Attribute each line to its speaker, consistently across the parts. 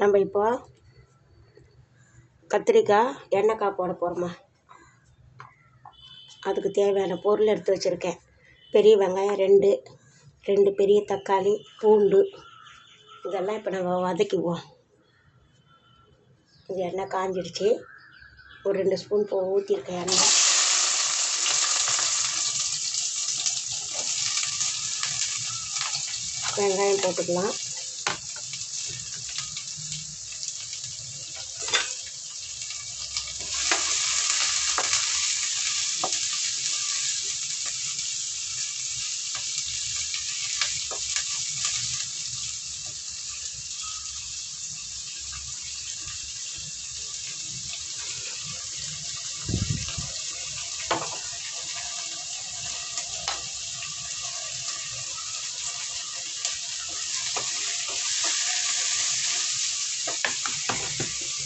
Speaker 1: நம்ம இப்போ கத்திரிக்காய் எண்ணெய்க்காய் போட போகிறோமா அதுக்கு தேவையான பொருள் எடுத்து வச்சுருக்கேன். பெரிய வெங்காயம் ரெண்டு ரெண்டு பெரிய தக்காளி பூண்டு. இதெல்லாம் இப்போ நம்ம வதக்கிக்குவோம். இது எண்ணெய் காஞ்சிடுச்சு. ஒரு ரெண்டு ஸ்பூன் போ ஊற்றிருக்கேன் எண்ணெய். வெங்காயம் போட்டுக்கலாம்.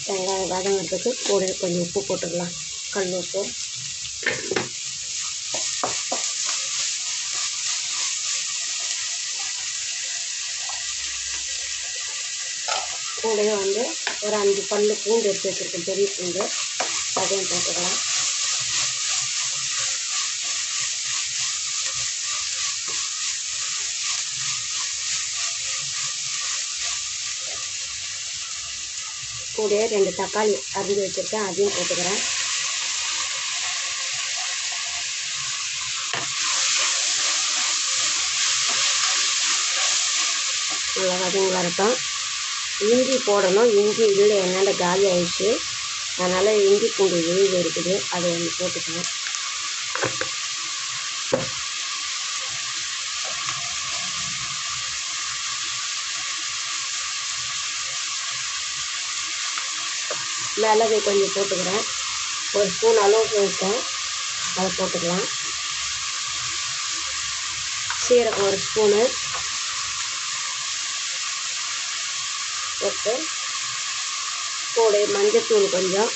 Speaker 1: வெங்காயம் வதங்கிறதுக்கு கூட கொஞ்சம் உப்பு போட்டுக்கலாம் கல் உப்பு. கூடவே வந்து ஒரு அஞ்சு பல் பூண்டு எடுத்து வச்சுருக்கேன். பெரிய பூண்டு. அதையும் போட்டுக்கலாம். கூடவே ரெண்டு தக்காளி அரிஞ்சு வச்சுருக்கேன் அதையும் போட்டுக்கிறேன். நல்லா வதங்கி வரட்டும். இஞ்சி போடணும். இஞ்சி இல்லை என்னால் காலி ஆயிடுச்சு. அதனால் இஞ்சி பூண்டு விழுது இருக்குது. அதை ஒன்று போட்டுக்கிறேன். மிளகு கொஞ்சம் போட்டுக்கிறேன். ஒரு ஸ்பூன் அளவுக்கு இருக்கேன் அதை போட்டுக்கலாம். சீரகம் ஒரு ஸ்பூனு போட்டு கூட மஞ்சத்தூள் கொஞ்சம்.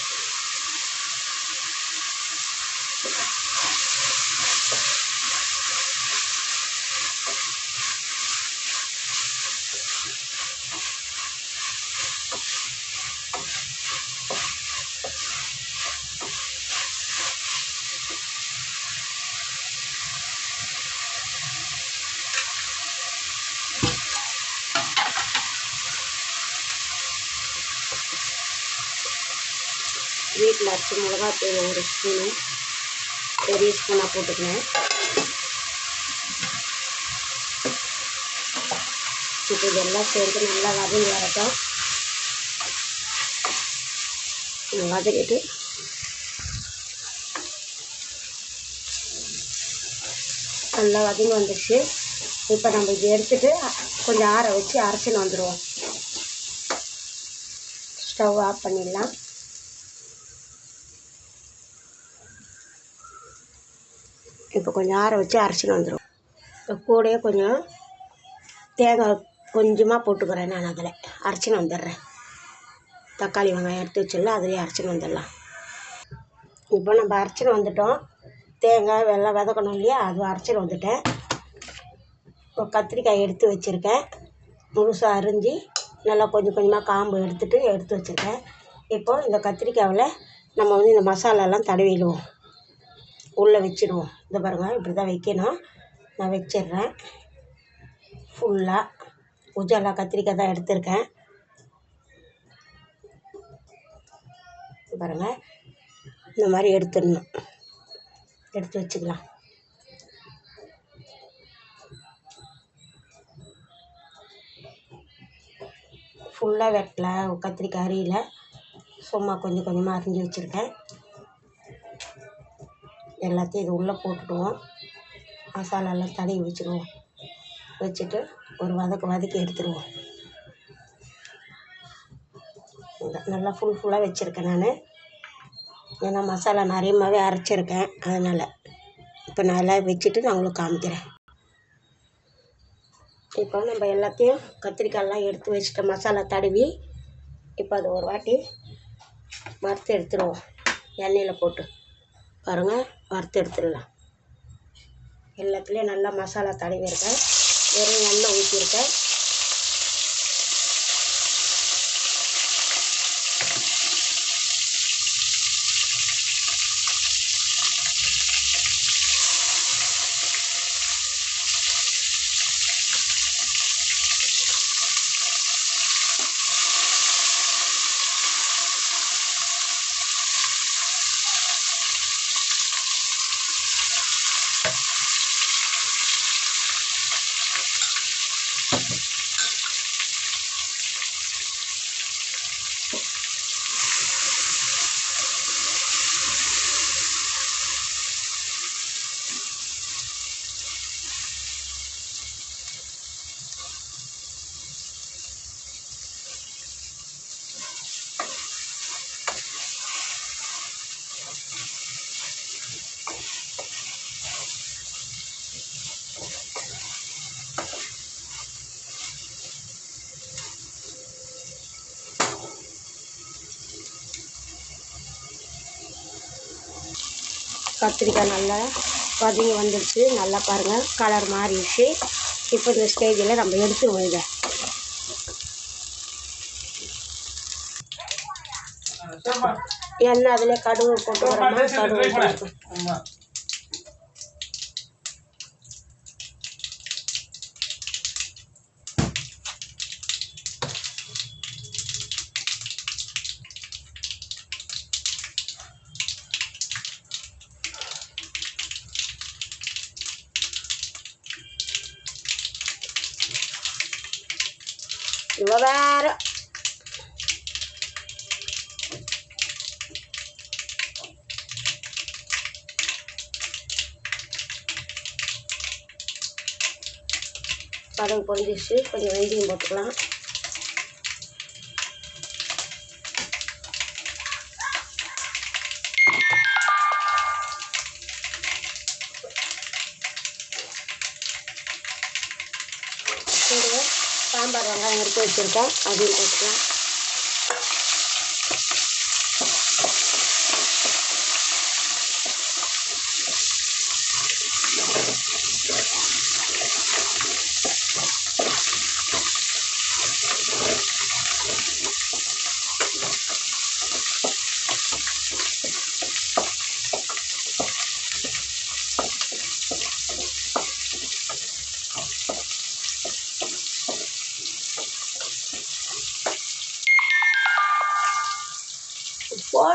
Speaker 1: வீட்டில் அரைச்ச மிளகாத்தூள் ஒரு ஸ்பூனு. பெரிய ஸ்பூனாக போட்டுக்கினேன் இப்போ இதெல்லாம் சேர்த்து நல்லா வதங்கி வரட்டும். வதக்கிட்டு நல்லா வதங்கி வந்துடுச்சு இப்போ நம்ம இதை எடுத்துட்டு கொஞ்சம் ஆற வச்சு அரைச்சின்னு வந்துடுவோம் ஸ்டவ் ஆஃப் பண்ணிடலாம். இப்போ கொஞ்சம் ஆற வச்சு அரைச்சின்னு வந்துடும் இப்போ கூடயே கொஞ்சம் தேங்காய் கொஞ்சமாக போட்டுக்கிறேன் நான் அதில். அரைச்சின்னு வந்துடுறேன். தக்காளி வெங்காயம் எடுத்து வச்சிடல அதிலே அரைச்சின்னு வந்துடலாம். இப்போ நம்ம அரைச்சின்னு வந்துட்டோம். தேங்காய் வெள்ளம் விதக்கணும் இல்லையா? அது அரைச்சின்னு வந்துட்டேன். இப்போ கத்திரிக்காய் எடுத்து வச்சுருக்கேன். முழுசாக அரிஞ்சு நல்லா கொஞ்சம் கொஞ்சமாக காம்பு எடுத்துகிட்டு எடுத்து வச்சுருக்கேன். இப்போ இந்த கத்திரிக்காவில் நம்ம வந்து இந்த மசாலாலாம் தடவிடுவோம். உள்ளே வச்சிடுவோம். இந்த பாருங்கள் இப்படி தான் வைக்கணும். நான் வச்சிடுறேன். ஃபுல்லாக உஜாலா கத்திரிக்காய் தான் எடுத்திருக்கேன். பாருங்கள் இந்த மாதிரி எடுத்துடணும். எடுத்து வச்சுக்கலாம். ஃபுல்லாக வெட்டலை கத்திரிக்காய் அரியல. சும்மா கொஞ்சம் கொஞ்சமாக அரிஞ்சு வச்சுருக்கேன். எல்லாத்தையும் இது உள்ளே போட்டுடுவோம். மசாலாலாம் தடவி வச்சுருவோம் வச்சுட்டு ஒரு வதக்கு வதக்கி எடுத்துடுவோம். நல்லா ஃபுல் ஃபுல்லாக வச்சுருக்கேன் நான். ஏன்னா மசாலா நிறையமாகவே அரைச்சிருக்கேன். அதனால் இப்போ நான் எல்லாம் வச்சுட்டு நான் உங்களுக்கு காமிக்கிறேன். இப்போ நம்ம எல்லாத்தையும் கத்திரிக்காயெல்லாம் எடுத்து வச்சுட்டு மசாலா தடவி இப்போ அது ஒரு வாட்டி வறுத்து எடுத்துடுவோம். எண்ணெயில் போட்டு. பாருங்கள் வறுத்து எடுத்துடலாம். எல்லாத்துலேயும் நல்லா மசாலா தடவி இருக்கேன். வெறும் எண்ணெய் ஊற்றிருக்கேன் கத்திரிக்காய் நல்லா வதங்கி வந்துடுச்சு நல்லா பாருங்கள் கலர் மாறிடுச்சு. இப்போ இந்த ஸ்டேஜில் நம்ம எடுத்துருவோம் இதை எண்ணெய் அதில் கடுகு போட்டு வரமா கடுகு இவ வேற கடுகு பொரிஞ்சிச்சு கொஞ்சம் வெந்தயம் போட்டுக்கலாம். வெங்காயம் எடுத்து வச்சுருக்கேன் அதையும் போட்டுக்கலாம்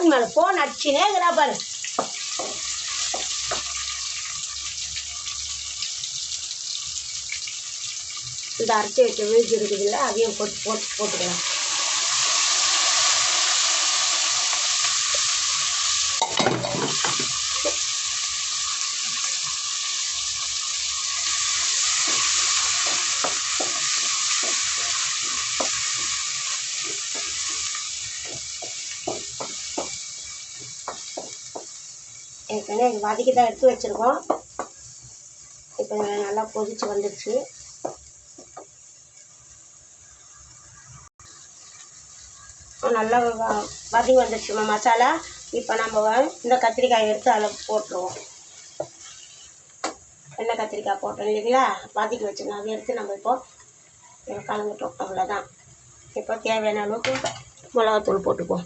Speaker 1: ஃபோன் மேலே ஃபோன் அடிச்சுனே இருக்கிறா பாரு. இந்த அரைச்சி வைக்க வீழ்ச்சி இருக்குதுல்ல அதையும் போட்டு போட்டு போட்டுக்கலாம். ஏற்கனவே இது வதக்கி தான் எடுத்து வச்சுருக்கோம். இப்போ நல்லா கொதிச்சு வந்துடுச்சு நல்லா வ- வதங்கி வந்துடுச்சுமா மசாலா. இப்போ நம்ம இந்த கத்திரிக்காய் எடுத்து அதில் போட்டுருவோம். எண்ணெய் கத்திரிக்காய் போட்டோம் இல்லைங்களா? வதக்கி வச்சுருந்தோம் அதை எடுத்து நம்ம இப்போ கலந்துட்டோம். அவ்வளோதான் இப்போ தேவையான அளவுக்கு மிளகாத்தூள் போட்டுப்போம்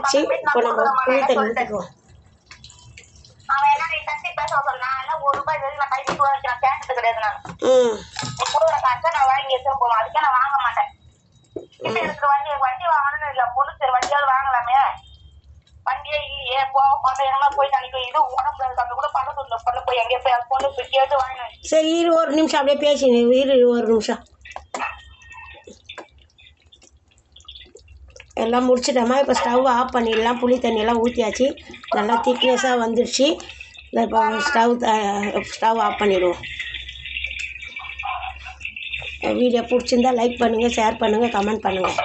Speaker 2: எங்கேயே போய் அது பொண்ணு போய். கேட்டு வாங்கினேன்
Speaker 1: சரி இரு ஒரு நிமிஷம். அப்படியே பேசி இரு ஒரு நிமிஷம். எல்லாம் முடிச்சிட்டோமா. இப்போ ஸ்டவ் ஆஃப் பண்ணிடலாம். புளி தண்ணியெல்லாம் ஊற்றியாச்சு நல்லா திக்னஸாக வந்துடுச்சு இப்போ ஸ்டவ் ஸ்டவ் ஆஃப் பண்ணிடுவோம். வீடியோ பிடிச்சிருந்தா லைக் பண்ணுங்கள் ஷேர் பண்ணுங்கள் கமெண்ட் பண்ணுங்கள்